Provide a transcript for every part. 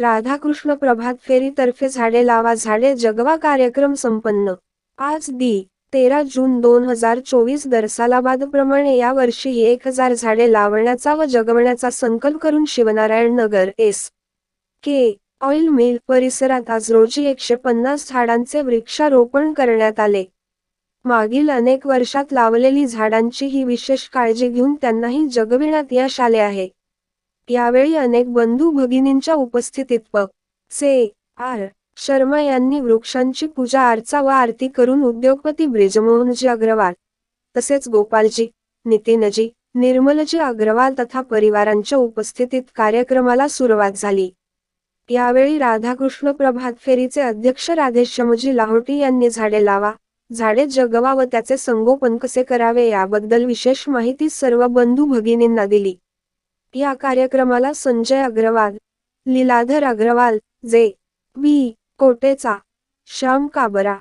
राधाकृष्ण प्रभात फेरीतर्फे झाडे लावा झाडे जगवा कार्यक्रम संपन्न. आज दी तेरा जून दोन हजार चोवीस दरसालाबादप्रमाणे वर्षी एक हजार झाडे लावण्याचा व जगवण्याचा संकल्प करून Shivnarayan Nagar S. K. Oil mill परिसरात आज रोजी एकशे पन्नास झाडांचे वृक्षारोपण करण्यात आले. मागील अनेक वर्षात लावलेली झाडांची ही विशेष काळजी घेऊन त्यांनाही जगविण्यात यश आले आहे. यावेळी अनेक बंधू भगिनींच्या उपस्थितीत प से. आर. शर्मा यांनी वृक्षांची पूजा अर्चा व आरती करून उद्योगपती ब्रिजमोहनजी अग्रवाल तसेच गोपालजी नितीनजी निर्मलजी अग्रवाल तथा परिवारांच्या उपस्थितीत कार्यक्रमाला सुरुवात झाली. यावेळी राधाकृष्ण प्रभात फेरीचे अध्यक्ष राधेश्यामजी लाहोटी यांनी झाडे लावा झाडे जगवा व त्याचे संगोपन कसे करावे याबद्दल विशेष माहिती सर्व बंधू भगिनींना दिली. या कार्यक्रमाला Sanjay Agarwal Liladhar Agarwal J. B. Kotecha Shyam Kabra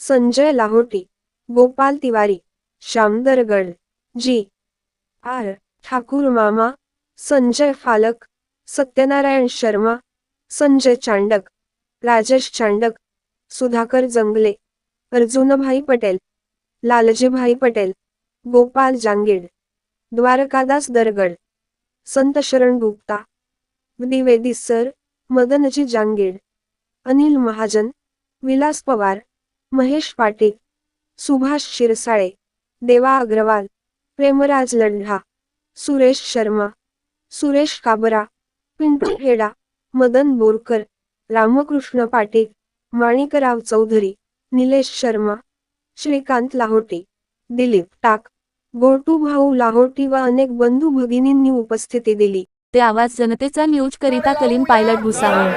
Sanjay Lahoti Gopal Tiwari Shyam Dargad G. R. Thakur मामा संजय फालक सत्यनारायण शर्मा संजय चांडक राजेश चांडक सुधाकर जंगले अर्जुनभाई पटेल लालजीभाई पटेल गोपाल जांगीड द्वारकादास दरगड संत शरण गुप्ता द्विवेदी सर मदनजी जांगीड अनिल महाजन विलास पवार महेश पाटील सुभाष शिरसाळे देवा अग्रवाल प्रेमराज लढा सुरेश शर्मा सुरेश काबरा पिंटू हेडा मदन बोरकर रामकृष्ण पाटील माणिकराव चौधरी निलेश शर्मा श्रीकांत लाहोटी दिलीप टाक गोटू भाऊ लाहोटी व अनेक बंधू भगिनींनी उपस्थिती दिली. ते आवाज जनतेचा न्यूज करिता कलीन पायलट भुसावळ.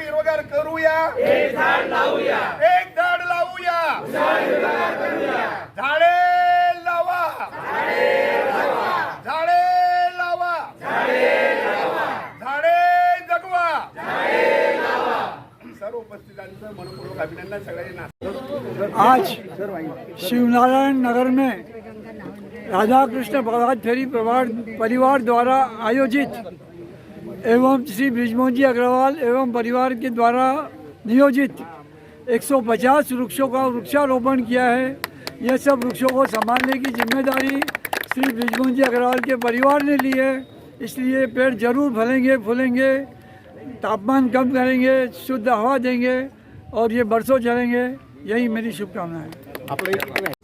हिरवगार करूया. एक झाड लावूया एक झाड लावूया. झाडे लावा. झाडे लावा. झाडे जगवा. सर्व उपस्थितांचं मनपूर्वक अभिनंदन सगळ्यांना. आज शिवनारायण नगर में राधा कृष्ण प्रभात फेरी परिवार द्वारा आयोजित एवं श्री ब्रिजमोहन जी अग्रवाल एवं परिवार के द्वारा नियोजित 150 वृक्षों का वृक्षारोपण किया है। यह सब वृक्षों को संभालने की ज़िम्मेदारी श्री ब्रिजमोहन जी अग्रवाल के परिवार ने ली है। इसलिए पेड़ ज़रूर फलेंगे, फूलेंगे, तापमान कम करेंगे, शुद्ध हवा देंगे और ये बरसों चलेंगे। यही मेरी शुभकामना है